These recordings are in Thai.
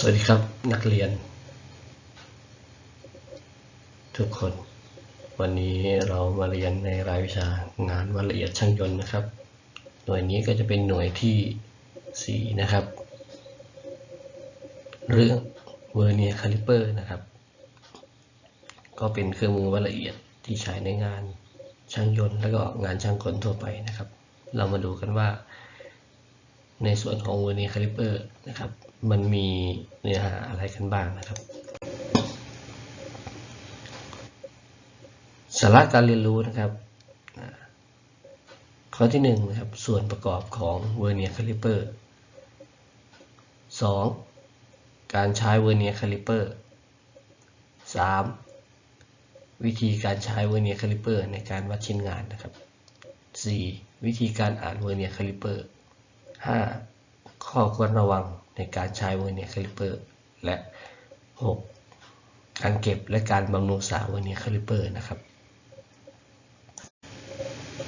สวัสดีครับนักเรียน ทุกคน วันนี้เรามาเรียนในรายวิชางานวันละเอียดช่างยนต์นะครับ หน่วยนี้ก็จะเป็นหน่วยที่ 4 นะครับ เรื่องเวอร์เนียคาลิเปอร์นะครับ ก็เป็นเครื่องมือวัดละเอียดที่ใช้ในงานช่างยนต์ แล้วก็งานช่างกลทั่วไปนะครับ เรามาดูกันว่า ในส่วนของเวอร์เนียคาลิเปอร์นะครับ มันมีเนื้อหาอะไรกันบ้างนะครับ สาระการเรียนรู้นะครับ ข้อที่หนึ่งนะครับ ส่วนประกอบของเวอร์เนียคาลิเปอร์สองการใช้เวอร์เนียคาลิเปอร์สามวิธีการใช้เวอร์เนียคาลิเปอร์ในการวัดชิ้นงานนะครับสี่วิธีการอ่านเวอร์เนียคาลิเปอร์ 5. ข้อควรระวัง ในการใช้เวอร์เนียคาลิเปอร์และ 6. การเก็บและการบำรุงรักษาเวอร์เนียคาลิเปอร์นะครับ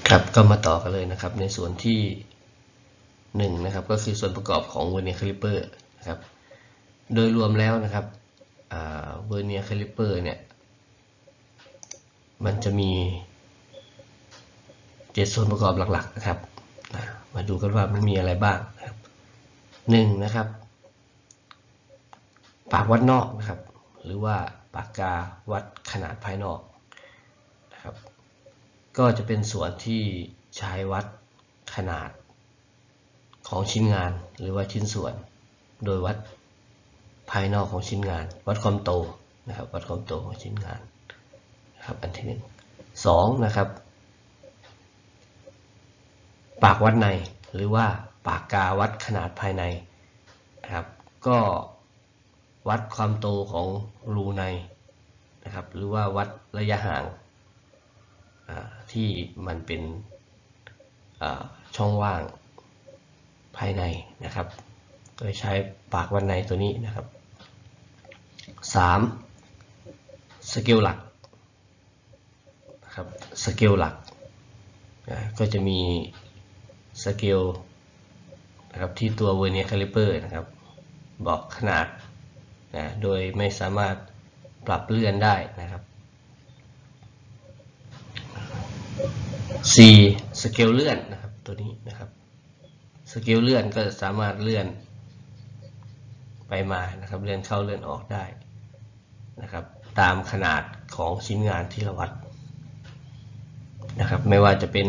ครับก็มาต่อกันเลยนะครับในส่วนที่1นะครับก็คือส่วนประกอบของเวอร์เนียคาลิเปอร์นะครับโดยรวมแล้วนะครับเวอร์เนียคาลิเปอร์เนี่ยมันจะมีเจ็ดส่วนประกอบหลักๆนะครับ มาดูกันว่ามันมีอะไรบ้างนะครับหนึ่งนะครับ ปากวัดนอกนะครับ หรือว่าปากกาวัดขนาดภายนอกนะครับ ก็จะเป็นส่วนที่ใช้วัดขนาดของชิ้นงานหรือว่าชิ้นส่วน โดยวัดภายนอกของชิ้นงาน วัดความโตนะครับ วัดความโตของชิ้นงานนะครับอันที่หนึ่งสองนะครับ ปากวัดในหรือว่าปากกาวัดขนาดภายในนะครับ ก็ วัดความโตของรูในนะครับ หรือว่าวัดระยะห่างที่มันเป็นช่องว่างภายในนะครับ โดยใช้ปากวัดในตัวนี้นะครับ 3. สเกลหลักนะครับสเกลหลักก็จะมีสเกลนะครับที่ตัวเวอร์เนียคาลิเปอร์นะครับ บอกขนาด นะโดยไม่สามารถปรับเลื่อนได้นะครับ C สเกลเลื่อนนะครับตัวนี้นะครับสเกลเลื่อนก็สามารถเลื่อนไปมานะครับเลื่อนเข้าเลื่อนออกได้นะครับ ตามขนาดของชิ้นงานที่เราวัดนะครับ ไม่ว่าจะเป็น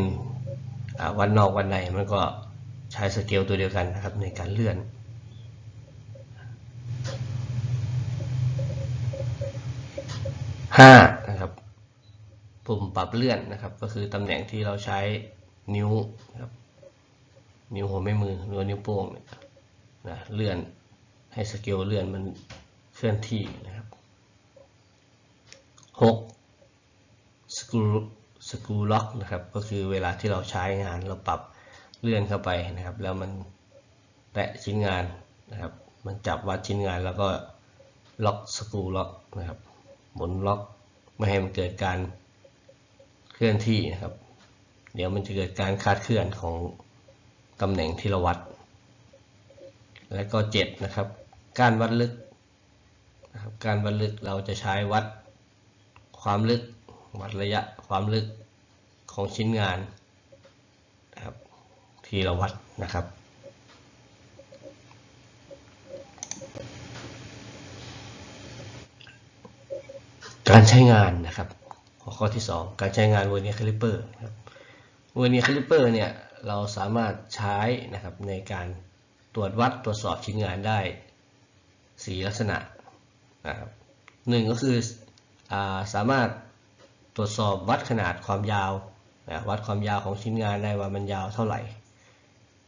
วันนอกวันในมันก็ใช้สเกลตัวเดียวกันนะครับในการเลื่อน ห้านะครับปุ่มปรับเลื่อนนะครับ ก็คือตำแหน่งที่เราใช้นิ้วนะครับนิ้วหัวแม่มือหรือนิ้วโป้งเนี่ยนะเลื่อนให้สเกลเลื่อนมันเคลื่อนที่นะครับหกสกรูสกรูล็อกนะครับ ก็คือเวลาที่เราใช้งานเราปรับเลื่อนเข้าไปนะครับ แล้วมันแตะชิ้นงานนะครับ มันจับวัดชิ้นงานแล้วก็ล็อกสกรูล็อกนะครับหมุนล็อก ไม่ให้มันเกิดการเคลื่อนที่นะครับ เดี๋ยวมันจะเกิดการคาดเคลื่อนของตำแหน่งที่เราวัด และก็เจ็ดนะครับ การวัดลึกนะครับการวัดลึกเราจะใช้วัดความลึก วัดระยะความลึกของชิ้นงานนะครับที่เราวัดนะครับ การใช้งานนะครับ หัวข้อที่ 2 การใช้งานเวอร์เนียคลิปเปอร์ครับเวอร์เนียคลิปเปอร์เนี่ยเราสามารถใช้นะครับในการตรวจวัดตรวจสอบชิ้นงานได้ 4 ลักษณะนะครับหนึ่งก็คืออสามารถตรวจสอบวัดขนาดความยาวนะวัดความยาวของชิ้นงานได้ว่ามันยาวเท่าไหร่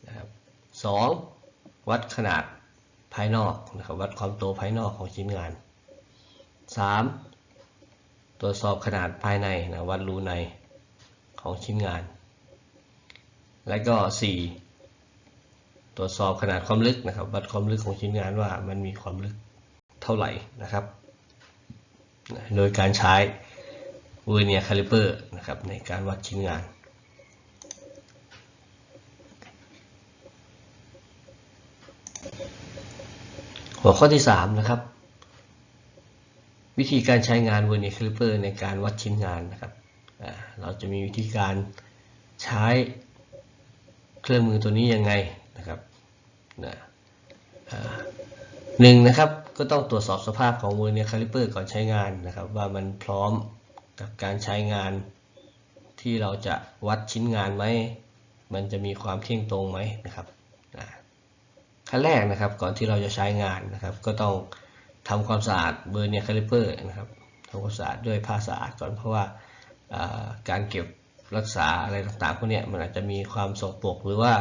นะครับสองวัดขนาดภายนอกนะครับวัดความโตภายนอกของชิ้นงาน 3. ตรวจสอบขนาดภายในนะวัดรูในของชิ้นงาน และก็ 4. ตรวจสอบขนาดความลึกนะครับ วัดความลึกของชิ้นงานว่ามันมีความลึกเท่าไหร่นะครับ โดยการใช้เวอร์เนียคาลิเปอร์นะครับในการวัดชิ้นงานหหัวข้อที่3นะครับ วิธีการใช้งาน Vernier Caliper ในการวัดชิ้นงานนะครับ เราจะมีวิธีการใช้เครื่องมือตัวนี้ยังไงนะครับนะหนึ่งนะครับก็ต้องตรวจสอบสภาพของ Vernier Caliper ก่อนใช้งานนะครับ ว่ามันพร้อมกับการใช้งานที่เราจะวัดชิ้นงานไหม มันจะมีความเที่ยงตรงไหมนะครับขั้นแรกนะครับก่อนที่เราจะใช้งานนะครับ ก็ต้อง ทำความสะอาดเบอร์เนียคาลิเปอร์นะครับทำความสะอาดด้วยผ้าสะอาดก่อนเพราะว่าการเก็บรักษาอะไรต่างๆพวกนี้มันอาจจะมีความสกปรกหรือว่า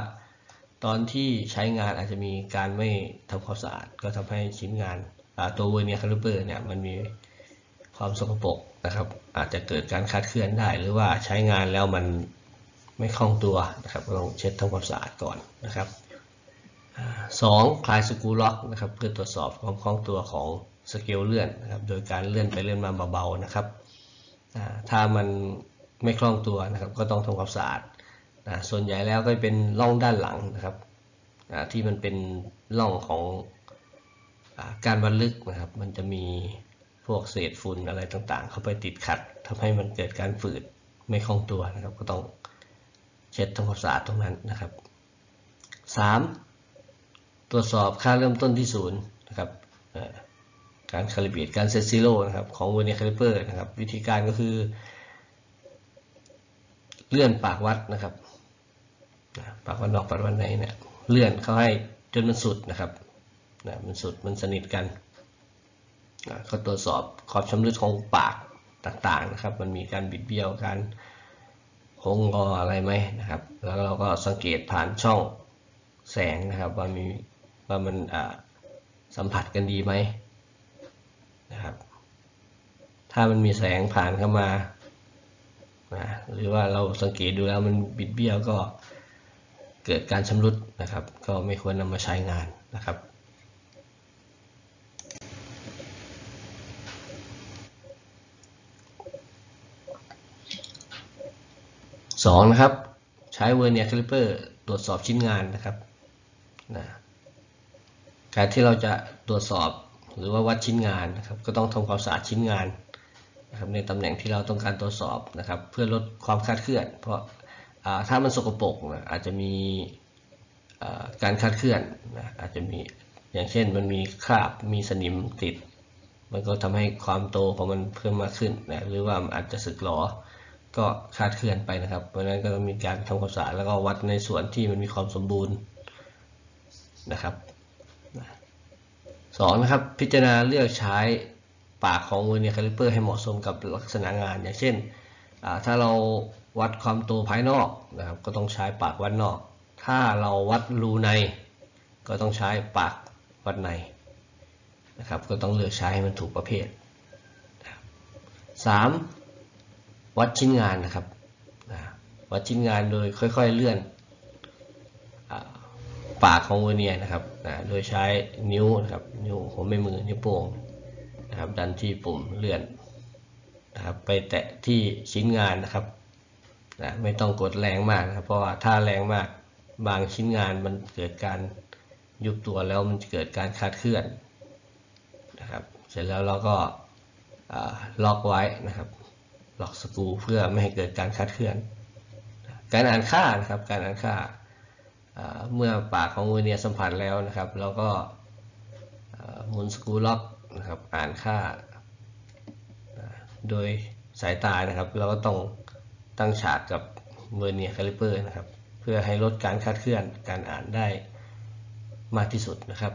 ตอนที่ใช้งานอาจจะมีการไม่ทำความสะอาดก็ทำให้ชิ้นงานตัวเบอร์เนียคาลิเปอร์เนี่ยมันมีความสกปรกนะครับ อาจจะเกิดการคลาดเคลื่อนได้ หรือว่าใช้งานแล้วมันไม่คล่องตัวนะครับก็ต้องเช็ดทำความสะอาดก่อนนะครับ สองคลายสกูล็อกนะครับเพื่อตรวจสอบความคล่องตัวของสเกลเลื่อนนะครับโดยการเลื่อนไปเลื่อนมาเบาๆนะครับถ้ามันไม่คล่องตัวนะครับ ก็ต้องทำความสะอาดนะส่วนใหญ่แล้วก็เป็นร่องด้านหลังนะครับที่มันเป็นร่องของอการบันลึกนะครับ มันจะมีพวกเศษฝุ่นอะไรต่างๆ เข้าไปติดขัดทำให้มันเกิดการฝืดไม่คล่องตัวนะครับ ก็ต้องเช็ดทำความสะอาดตรงนั้นนะครับสาม ตรวจสอบค่าเริ่มต้นที่ศูนย์นะครับการคาลิเบรตการเซตซิโร่นะครับของเวอร์เนียคาลิเปอร์นะครับวิธีการก็คือ เลื่อนปากวัดนะครับปากวัดนอกปากวัดในเนี่ยเลื่อนเข้าให้จนมันสุดนะครับนะมันสุดมันสนิทกันนะก็ตรวจสอบขอบชำรุดของปากต่างๆนะครับ มันมีการบิดเบี้ยวการโค้งงออะไรไหมนะครับ แล้วเราก็สังเกตผ่านช่องแสงนะครับว่ามี ว่ามันสัมผัสกันดีไหมนะครับ ถ้ามันมีแสงผ่านเข้ามานะหรือว่าเราสังเกตดูแล้วมันบิดเบี้ยวก็เกิดการชำรุดนะครับ ก็ไม่ควรนำมาใช้งานนะครับสองนะครับ ใช้เวอร์เนียคลิปเปอร์ตรวจสอบชิ้นงานนะครับนะ การที่เราจะตรวจสอบหรือว่าวัดชิ้นงานนะครับก็ต้องทำความสะอาดชิ้นงานนะครับในตำแหน่งที่เราต้องการตรวจสอบนะครับ เพื่อลดความคาดเคลื่อน เพราะถ้ามันสกปรกนะอาจจะมีการคาดเคลื่อนนะอาจจะมีอย่างเช่นมันมีคราบมีสนิมติด มันก็ทำให้ความโตของมันเพิ่มมากขึ้นนะหรือว่าอาจจะสึกหรอก็คาดเคลื่อนไปนะครับ เพราะฉะนั้นก็ต้องมีการทำความสะอาดแล้วก็วัดในส่วนที่มันมีความสมบูรณ์นะครับ สองนะครับพิจารณาเลือกใช้ปากของเวอเนียคาลิเปอร์ให้เหมาะสมกับลักษณะงานอย่างเช่น ถ้าเราวัดความโตภายนอกนะครับก็ต้องใช้ปากวัดนอก ถ้าเราวัดรูใน ก็ต้องใช้ปากวัดในนะครับก็ต้องเลือกใช้ให้มันถูกประเภทสามวัดชิ้นงานนะครับวัดชิ้นงานโดยค่อย ๆ เลื่อน ปากของเวอเนี่ยนะครับโดยใช้นิ้วนะครับนิ้วหัวแม่มือนิ้วโป้งนะครับดันที่ปุ่มเลื่อนนะครับไปแตะที่ชิ้นงานนะครับนะไม่ต้องกดแรงมากนะครับเพราะว่าถ้าแรงมากบางชิ้นงานมันเกิดการยุบตัวแล้วมันเกิดการคาดเคลื่อนนะครับเสร็จแล้วเราก็ล็อกไว้นะครับล็อกสกรูเพื่อไม่ให้เกิดการคาดเคลื่อน การอ่านค่านะครับการอ่านค่า เมื่อปากของเวอร์เนียสัมผัสแล้วนะครับเราก็หมุนสกูล็อกนะครับอ่านค่า โดยสายตานะครับ เราก็ต้องตั้งฉากกับเวอร์เนียคาลิเปอร์นะครับ เพื่อให้ลดการคาดเคลื่อนการอ่านได้มากที่สุดนะครับ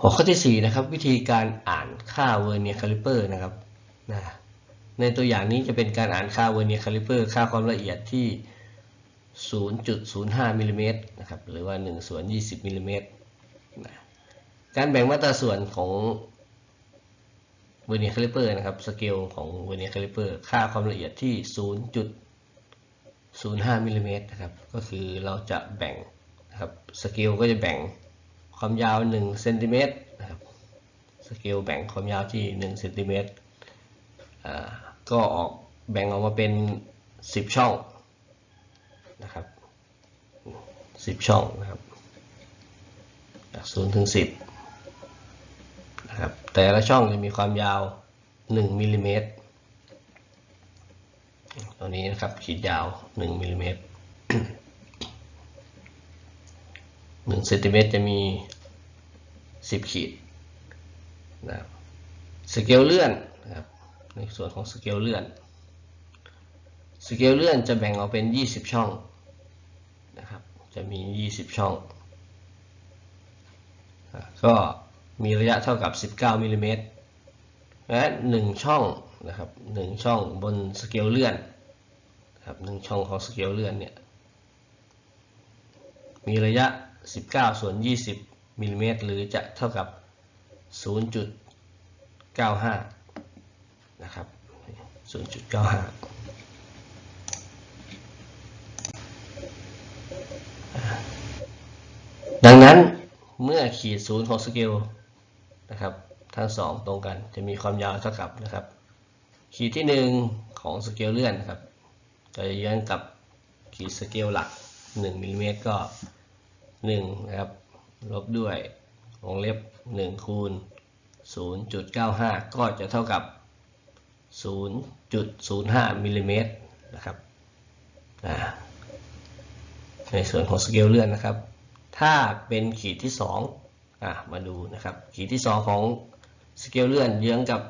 หัวข้อที่ 4 นะครับ วิธีการอ่านค่าเวอร์เนียคาลิเปอร์นะครับ นะในตัวอย่างนี้จะเป็นการอ่านค่าเวอร์เนียคาลิเปอร์ค่าความละเอียดที่ 0.05มิลลิเมตรนะครับหรือว่า1ส่วน20มิลลิเมตรนะการแบ่งมาตราส่วนของเวอร์เนียคาลิเปอร์นะครับสเกลของเวอร์เนียคาลิเปอร์ค่าความละเอียดที่ 0.05มิลลิเมตรนะครับก็คือเราจะแบ่งนะครับสเกลก็จะแบ่งความยาว1เซนติเมตรนะครับสเกลแบ่งความยาวที่1เซนติเมตร ก็ออกแบ่งออกมาเป็น 10 ช่องนะครับ10 ช่องนะครับจาก0ถึง 10นะครับแต่ละช่องจะมีความยาว 1มิลลิเมตรตัวนี้นะครับขีดยาว 1มิลลิเมตร1เซนติเมตรจะมี 10 ขีดนะครับสเกลเลื่อน ในส่วนของสเกลเลื่อนสเกลเลื่อนจะแบ่งออกเป็น 20 ช่องนะครับจะมี 20 ช่อง ก็มีระยะเท่ากับ 19มิลลิเมตรและ1ช่องนะครับ1ช่องบนสเกลเลื่อนนะครับ1ช่องของสเกลเลื่อนเนี่ยมีระยะ 19 ส่วน 20มิลลิเมตรหรือจะเท่ากับ 0.95 นะครับ 0.95 ดังนั้นเมื่อขีดศูนย์ของสเกลนะครับทั้งสองตรงกันจะมีความยาวเท่ากับนะครับ ขีดที่หนึ่งของสเกลเลื่อนนะครับ จะเยื้องกับขีดสเกลหลัก 1มิลลิเมตรก็1นะครับลบด้วยวงเล็บ 1 คูณ 0.95 ก็จะเท่ากับ 0.05มิลลิเมตรนะครับในส่วนของสเกลเลื่อนนะครับ ถ้าเป็นขีดที่2อะมาดูนะครับ ขีดที่ 2 ของสเกลเลื่อนเยื้องกับ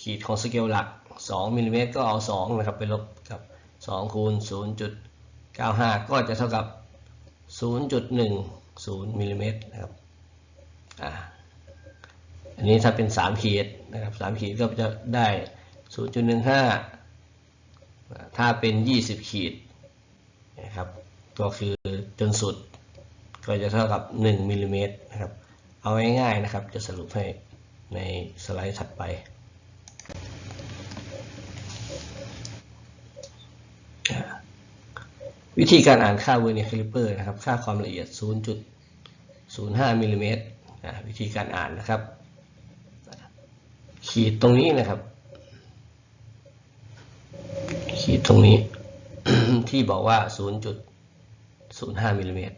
ขีดของสเกลหลัก 2มิลลิเมตรก็เอา 2 นะครับ ไปลบกับ 2 คูณ 0.95 ก็จะเท่ากับ 0.10มิลลิเมตรนะครับ อันนี้ถ้าเป็น3ขีด นะครับ3ขีดก็จะได้ 0.15 ถ้าเป็น 20 ขีดนะครับก็คือจนสุดก็จะเท่ากับ 1มิลลิเมตรนะครับเอาง่ายๆนะครับจะสรุปให้ในสไลด์ถัดไปวิธีการอ่านค่าเวอร์เนียคลิปเปอร์นะครับ ค่าความละเอียด 0.05มิลลิเมตรวิธีการอ่านนะครับ ขีดตรงนี้นะครับ ขีดตรงนี้ ที่บอกว่า 0.05มิลลิเมตร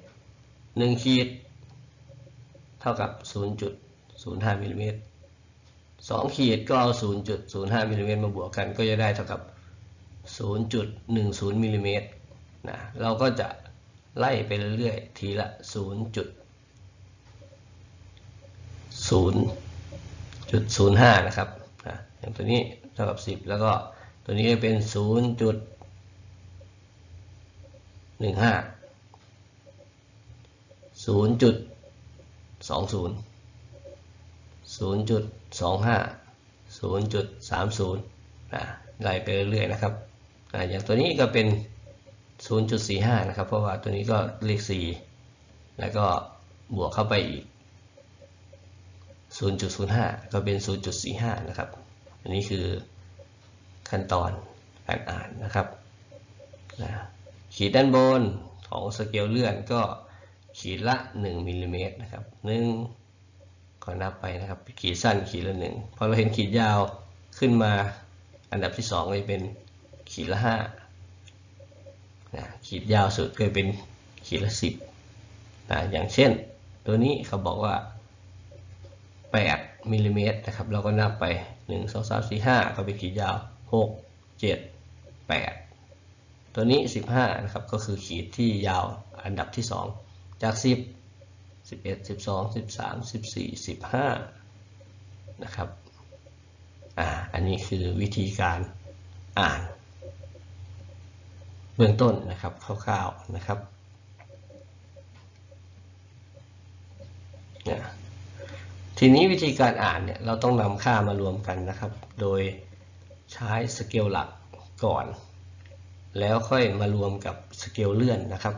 หนึ่งขีด เท่ากับ 0.05มิลลิเมตรสองขีดก็เอา 0.05มิลลิเมตรมาบวกกันก็จะได้เท่ากับ 0.10มิลลิเมตรนะเราก็จะไล่ไปเรื่อยๆ ทีละ 0.0 0.0.05นย์ห้านะครับอย่างตัวนี้เท่ากับ10แล้วก็ตัวนี้เป็น0.15ศูนย์จุดสองศูนย์ศูนย์จุดสองห้าศูนย์จุดสามศูนย์ไล่ไปเรื่อยๆนะครับอ่าอย่างตัวนี้ก็เป็นศูนย์จุดสี่ห้านะครับ เพราะว่าตัวนี้ก็เลขสี่แล้วก็บวกเข้าไปอีก ศูนย์จุดศูนย์ห้าก็เป็นศูนย์จุดสี่ห้านะครับ อันนี้คือขั้นตอนการอ่านนะครับนะขีดด้านบนของสเกลเลื่อนก็ขีดละ 1มิลลิเมตรนะครับหนึ่งก็นับไปนะครับ ขีดสั้นขีดละหนึ่งพอเราเห็นขีดยาวขึ้นมาอันดับที่2ก็จะเป็นขีดละ5นะขีดยาวสุดก็จะเป็นขีดละ 10นะอย่างเช่น ตัวนี้เขาบอกว่า 8มิลลิเมตรนะครับเราก็นับไป 1 2 3 4 5 ก็เป็นขีดยาว 6 7 8 ตัวนี้ 15นะครับก็คือขีดที่ยาวอันดับที่ 2 จาก 10 11 12 13 14 15นะครับอ่าอันนี้คือวิธีการอ่าน เบื้องต้นนะครับคร่าวๆนะครับ ทีนี้วิธีการอ่านเนี่ยเราต้องนำค่ามารวมกันนะครับ โดยใช้สเกลหลักก่อน แล้วค่อยมารวมกับสเกลเลื่อนนะครับ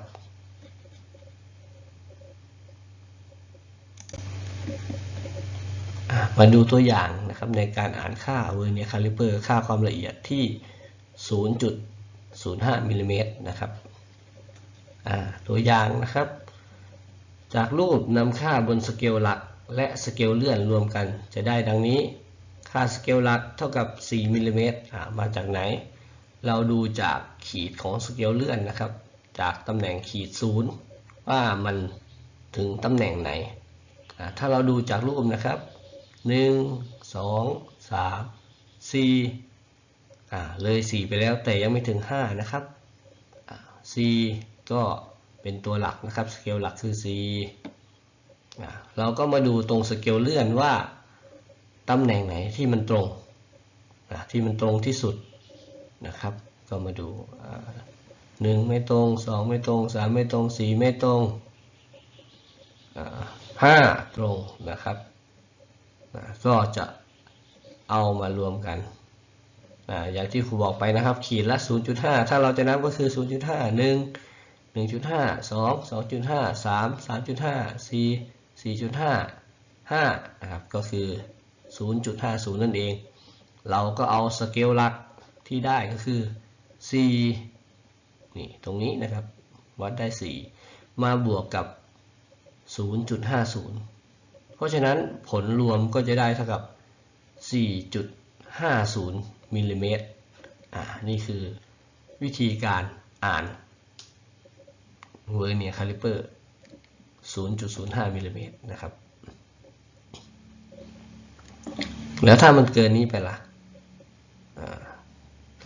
มาดูตัวอย่างนะครับในการอ่านค่าเวอร์เนียคาลิเปอร์ค่าความละเอียดที่ 0.05มิลลิเมตรนะครับตัวอย่างนะครับ จากรูปนำค่าบนสเกลหลัก และสเกลเลื่อนรวมกัน จะได้ดังนี้ ค่าสเกลหลักเท่ากับ 4มิลลิเมตรมาจากไหน เราดูจากขีดของสเกลเลื่อนนะครับ จากตำแหน่งขีด0ว่ามันถึงตำแหน่งไหน ถ้าเราดูจากรูปนะครับ 1 2 3 4อ่าเลย 4 ไปแล้วแต่ยังไม่ถึง 5 นะครับอ่า C ก็เป็นตัวหลักนะครับ สเกลหลักคือ C อ่า เราก็มาดูตรงสเกลเลื่อนว่าตำแหน่งไหนที่มันตรงที่มันตรงที่สุดนะครับ ก็มาดูหนึ่งไม่ตรงสองไม่ตรงสามไม่ตรงสี่ไม่ตรงห้าตรงนะครับก็จะเอามารวมกันอ่าอย่างที่ครูบอกไปนะครับ ขีดละ 0.5 ถ้าเราจะนับก็คือ 0.5 1 1.5 2 2.5 3 3.5 4 4.5 5นะครับก็คือ 0.50 นั่นเอง เราก็เอาสเกลหลักที่ได้ก็คือ 4 นี่ตรงนี้นะครับ วัดได้ 4 มาบวกกับ 0.50 เพราะฉะนั้นผลรวมก็จะได้เท่ากับ 4.50 มิลลิเมตรอ่านี่คือวิธีการอ่านเวอร์เนียคาลิเปอร์ 0.05มิลลิเมตรนะครับ แล้วถ้ามันเกินนี้ไปละ่ะ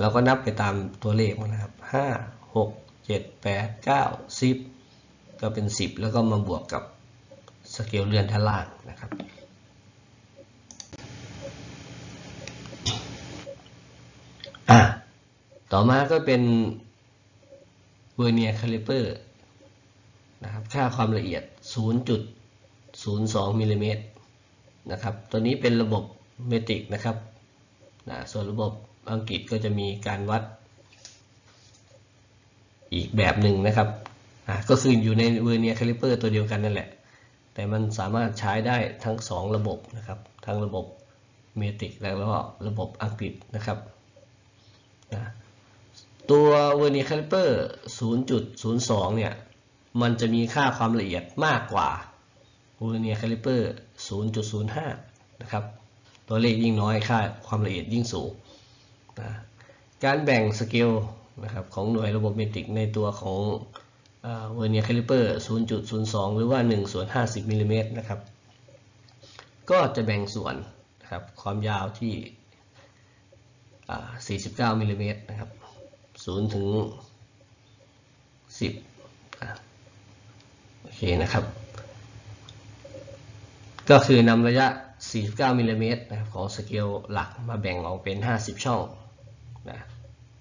เราก็นับไปตามตัวเลขมันนะครับห้าหกเจ็ดแปดเก้าสิบก็เป็นสิบแล้วก็มาบวกกับสเกลเลื่อนด้านล่างนะครับ ต่อมาก็เป็นเวอร์เนียคาลิเปอร์ นะครับค่าความละเอียด 0.02มิลลิเมตรนะครับตัวนี้เป็นระบบเมตริกนะครับนะส่วนระบบอังกฤษก็จะมีการวัดอีกแบบหนึ่งนะครับอะก็คืออยู่ในเวอร์เนียคาลิเปอร์ตัวเดียวกันนั่นแหละ แต่มันสามารถใช้ได้ทั้ง 2 ระบบนะครับ ทั้งระบบเมตริกแล้วก็ระบบอังกฤษนะครับนะตัวเวอร์เนียคาลิเปอร์ 0.02 เนี่ย มันจะมีค่าความละเอียดมากกว่าเวอร์เนียคาลิเปอร์ 0.05 นะครับ ตัวเลขยิ่งน้อยค่าความละเอียดยิ่งสูงนะการแบ่งสเกลนะครับของหน่วยระบบเมตริกในตัวของเวอร์เนียคาลิเปอร์ 0.02 หรือว่า1ส่วน50มิลลิเมตรนะครับ ก็จะแบ่งส่วนนะครับความยาวที่ 49มิลลิเมตรนะครับ 0 ถึง 10 เคนะครับ ก็คือนำระยะ 49มิลลิเมตรนะครับของสเกลหลักมาแบ่งออกเป็น 50 ช่องนะ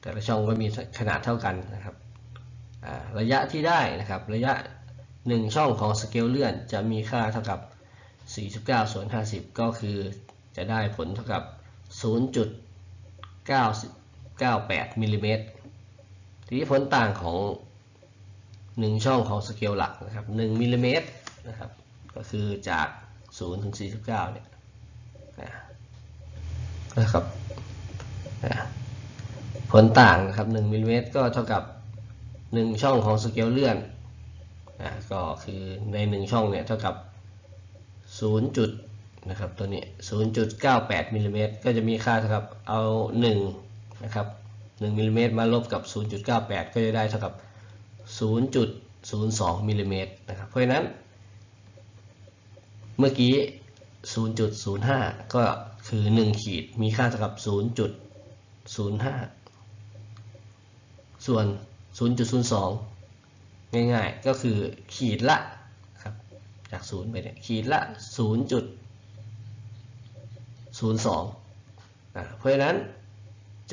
แต่ละช่องก็มีขนาดเท่ากันนะครับระยะที่ได้นะครับระยะ 1 ช่องของสเกลเลื่อนจะมีค่าเท่ากับ 49 ส่วน 50 ก็คือจะได้ผลเท่ากับ 0.998มิลลิเมตรทีนี้ผลต่างของ 1 ช่องของสเกลหลักนะครับ1มิลลิเมตรนะครับก็คือจาก 0 ถึง 49 เนี่ยนะครับผลต่างนะครับ1มิลลิเมตรก็เท่ากับ 1 ช่องของสเกลเลื่อนนะก็คือใน 1 ช่องเนี่ยเท่ากับ 0 จุดนะครับตัวนี้ 0.98มิลลิเมตรก็จะมีค่าเท่ากับเอา 1 นะครับ1มิลลิเมตรมาลบกับ 0.98 ก็จะได้เท่ากับ 0.02มิลลิเมตรนะครับ เพราะฉะนั้น เมื่อกี้ 0.05 ก็คือ 1 ขีดมีค่าเท่ากับ 0.05 ส่วน 0.02 ง่ายๆ ก็คือขีดละครับจาก 0 ไปเนี่ยขีดละ 0.02นะเพราะฉะนั้น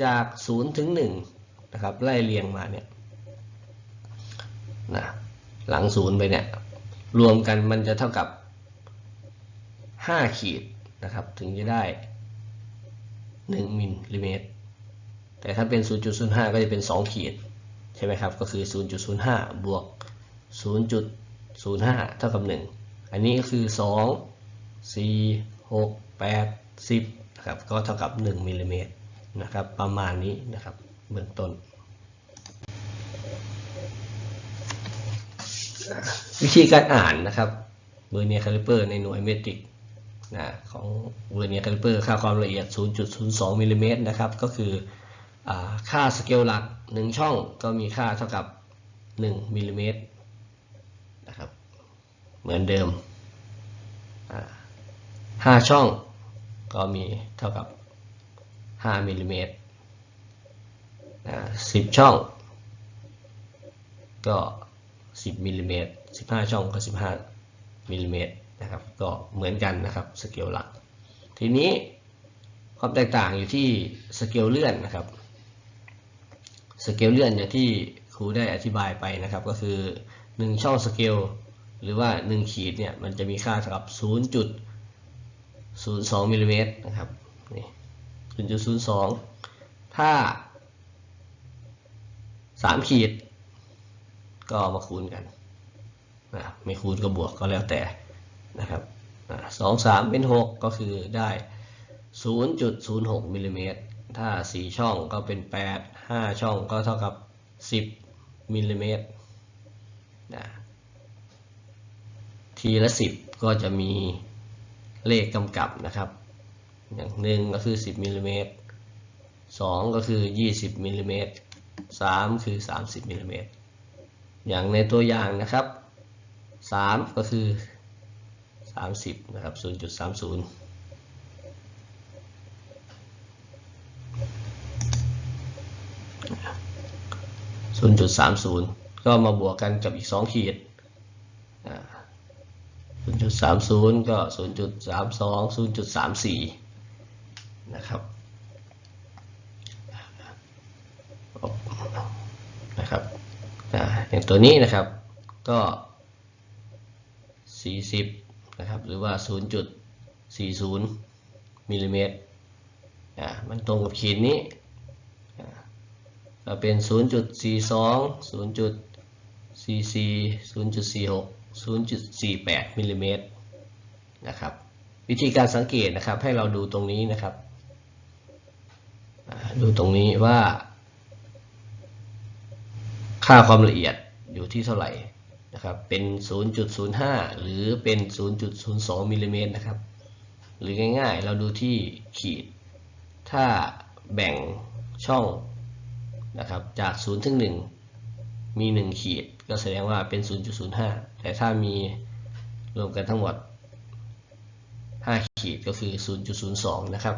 จาก 0 ถึง 1 นะครับ ไล่เรียงมาเนี่ย นะหลัง0ไปเนี่ย รวมกันมันจะเท่ากับ 5 ขีดนะครับ ถึงจะได้ 1มิลลิเมตร แต่ถ้าเป็น 0.05 ก็จะเป็น 2 ขีด ใช่ไหมครับ ก็คือ 0.05 บวก 0.05 เท่ากับ 1 อันนี้ก็คือ 2 4 6 8 10นะครับ ก็เท่ากับ 1มิลลิเมตรนะครับ ประมาณนี้นะครับ เบื้องต้น วิธีการอ่านนะครับเบอร์เนียคาลิเปอร์ในหน่วยเมตริกนะของเวอร์เนียคาลิเปอร์ค่าความละเอียด 0.02มิลลิเมตรนะครับ ก็คืออค่าสเกลหลัก 1 ช่องก็มีค่าเท่ากับ 1มิลลิเมตรนะครับ เหมือนเดิมอ่าห้าช่องก็มีเท่ากับห้ามิลลิเมตรสิบช่อง ก็ สิบมิลลิเมตรสิบห้าช่องก็สิบห้ามิลลิเมตรนะครับ ก็เหมือนกันนะครับสเกลหลัก ทีนี้ความแตกต่างอยู่ที่สเกลเลื่อนนะครับ สเกลเลื่อนอย่างที่ครูได้อธิบายไปนะครับ ก็คือ 1 ช่องสเกลหรือว่า 1 ขีดเนี่ยมันจะมีค่าเท่ากับ 0.02มิลลิเมตรนะครับนี่0.02 ถ้า 3 ขีด ก็เอามาคูณกันนะไม่คูณก็บวกก็แล้วแต่นะครับสองสามเป็น6ก็คือได้ 0.06มิลลิเมตรถ้า 4 ช่องก็เป็น 8 5 ช่องก็เท่ากับ 10มิลลิเมตรนะทีละ 10 ก็จะมีเลขกำกับนะครับ อย่างหนึ่งก็คือ 10มิลลิเมตร2ก็คือ 20มิลลิเมตร3คือ 30มิลลิเมตร อย่างในตัวอย่างนะครับ 3 ก็คือ 30 นะครับ 0.30 0.30 ก็มาบวกกันกับอีก 2 ขีด 0.30 ก็ 0.32 0.34 นะครับนะครับ อย่างตัวนี้นะครับก็ 40 นะครับ หรือว่า 0.40มิลลิเมตรอ่ามันตรงกับขีดนี้ก็เป็น 0.42 0.44 0.46 0.48มิลลิเมตรนะครับ วิธีการสังเกตนะครับให้เราดูตรงนี้นะครับ ดูตรงนี้ว่า ค่าความละเอียดอยู่ที่เท่าไหร่นะครับ เป็น 0.05 หรือเป็น 0.02มิลลิเมตรนะครับ หรือง่ายๆ เราดูที่ขีด ถ้าแบ่งช่องนะครับจาก 0 ถึง 1 มี 1 ขีด ก็แสดงว่าเป็น 0.05 แต่ถ้ามีรวมกันทั้งหมด 5 ขีดก็คือ 0.02 นะครับ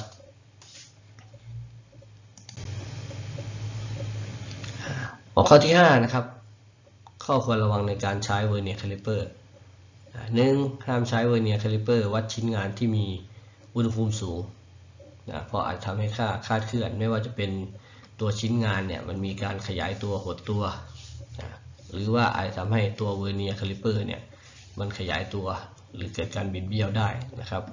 อข้อที่ 5 นะครับ ข้อควรระวังในการใช้เวอร์เนียคาลิเปอร์หนึ่งห้ามใช้เวอร์เนียคาลิเปอร์วัดชิ้นงานที่มีอุณหภูมิสูงนะเพราะอาจทำให้ค่าคาดเคลื่อน ไม่ว่าจะเป็นตัวชิ้นงานเนี่ยมันมีการขยายตัวหดตัวนะหรือว่าอาจทำให้ตัวเวอร์เนียคาลิเปอร์เนี่ยมันขยายตัวหรือเกิดการบิดเบี้ยวได้นะครับ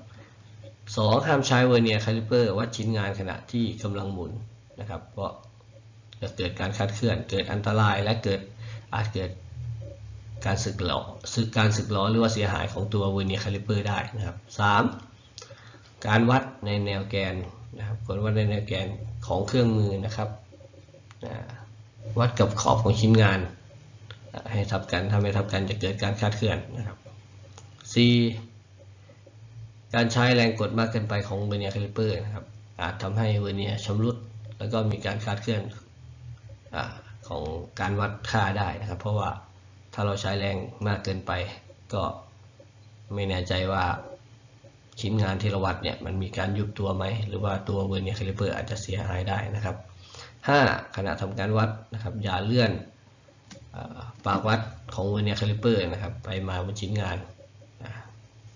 สองห้ามใช้เวอร์เนียคาลิเปอร์วัดชิ้นงานขณะที่กำลังหมุนนะครับ เพราะ จะเกิดการคาดเคลื่อน เกิดอันตรายและเกิดอาจเกิดการสึกหลอสึกการสึกล้อหรือว่าเสียหายของตัวเวอร์เนียคาลิเปอร์ได้นะครับสามการวัดในแนวแกนนะครับผลวัดในแนวแกนของเครื่องมือนะครับวัดกับขอบของชิ้นงาน ให้ทับกันทำให้ทับกันจะเกิดการคาดเคลื่อนนะครับ C การใช้แรงกดมากเกินไปของเวอร์เนียคาลิเปอร์นะครับอาจทำให้เวอร์เนียร์ชำรุด แล้วก็มีการคาดเคลื่อน อของการวัดค่าได้นะครับ เพราะว่าถ้าเราใช้แรงมากเกินไป ก็ไม่แน่ใจว่าชิ้นงานที่เราวัดเนี่ยมันมีการยุบตัวไหม หรือว่าตัวเวอร์เนียร์คาลิเปอร์อาจจะเสียหายได้นะครับ 5. ขณะทำการวัดนะครับอย่าเลื่อนปากวัดของเวอร์เนียร์คาลิเปอร์นะครับ ไปมาบนชิ้นงาน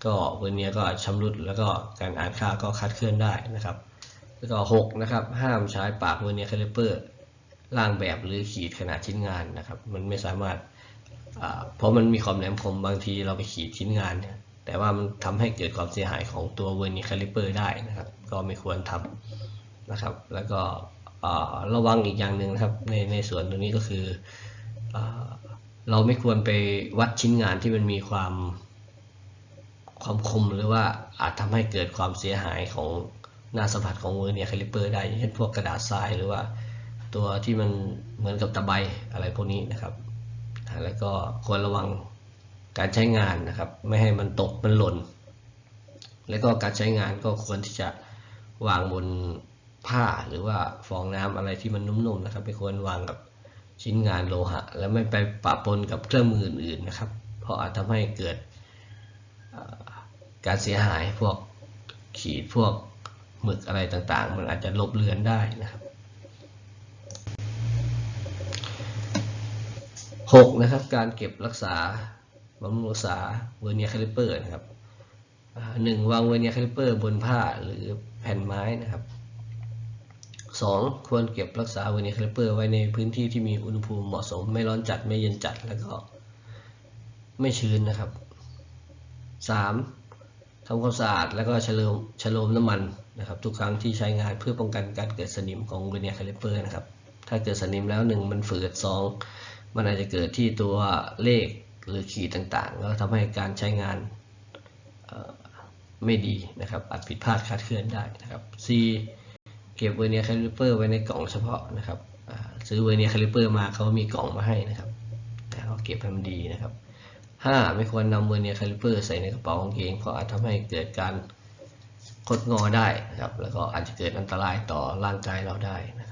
ก็เวอร์เนียร์ก็ชำรุดแล้วก็การอ่านค่าก็คาดเคลื่อนได้นะครับ แล้วก็ 6 นะครับ ห้ามใช้ปากเวอร์เนียร์คาลิเปอร์ ล่างแบบหรือขีดขนาดชิ้นงานนะครับ มันไม่สามารถเพราะมันมีความแหลมคมบางทีเราไปขีดชิ้นงานเนี่ยแต่ว่ามันทำให้เกิดความเสียหายของตัวเวอร์นิคาลิเปอร์ได้นะครับ ก็ไม่ควรทำนะครับ แล้วก็ระวังอีกอย่างหนึ่งนะครับในในส่วนตรงนี้ก็คือเอเราไม่ควรไปวัดชิ้นงานที่มันมีความความคมหรือว่าอาจทำให้เกิดความเสียหายของหน้าสัมผัสของเวอร์เนียคาลิเปอร์ได้เช่นพวกกระดาษทรายหรือว่า ตัวที่มันเหมือนกับตะไบอะไรพวกนี้นะครับแล้วก็ควรระวังการใช้งานนะครับ ไม่ให้มันตกมันหล่น แล้วก็การใช้งานก็ควรที่จะวางบนผ้าหรือว่าฟองน้ำอะไรที่มันนุ่มๆนะครับไม่ควรวางกับชิ้นงานโลหะ และไม่ไปปะปนกับเครื่องมืออื่นๆนะครับ เพราะอาจทำให้เกิดการเสียหายพวกขีดพวกหมึกอะไรต่างๆ มันอาจจะลบเลือนได้นะครับ หกนะครับการเก็บรักษาบำรุงรักษาเวอร์เนียคาลิเปอร์นะครับหนึ่งวางเวอร์เนียคาลิเปอร์บนผ้าหรือแผ่นไม้นะครับสองควรเก็บรักษาเวอร์เนียคาลิเปอร์ไว้ในพื้นที่ที่มีอุณหภูมิเหมาะสม ไม่ร้อนจัดไม่เย็นจัดแล้วก็ไม่ชื้นนะครับสามทำความสะอาดแล้วก็ชะโลมชะโลมน้ำมันนะครับ ทุกครั้งที่ใช้งานเพื่อป้องกันการเกิดสนิมของเวอร์เนียคาลิเปอร์นะครับ ถ้าเกิดสนิมแล้วหนึ่งมันฝืดสอง มันอาจจะเกิดที่ตัวเลขหรือขีดต่างๆ แล้วทำให้การใช้งานไม่ดีนะครับอาจผิดพลาดคลาดเคลื่อนได้นะครับ C เก็บเวอร์เนียคาลิเปอร์ไว้ในกล่องเฉพาะนะครับซื้อเวอร์เนียคาลิเปอร์มาเขามีกล่องมาให้นะครับแล้วก็เก็บให้มันดีนะครับ 5. ไม่ควรนำเวอร์เนียคาลิเปอร์ใส่ในกระเป๋ากางเกงเพราะอาจทำให้เกิดการคดงอได้นะครับ แล้วก็อาจจะเกิดอันตรายต่อร่างกายเราได้นะครับ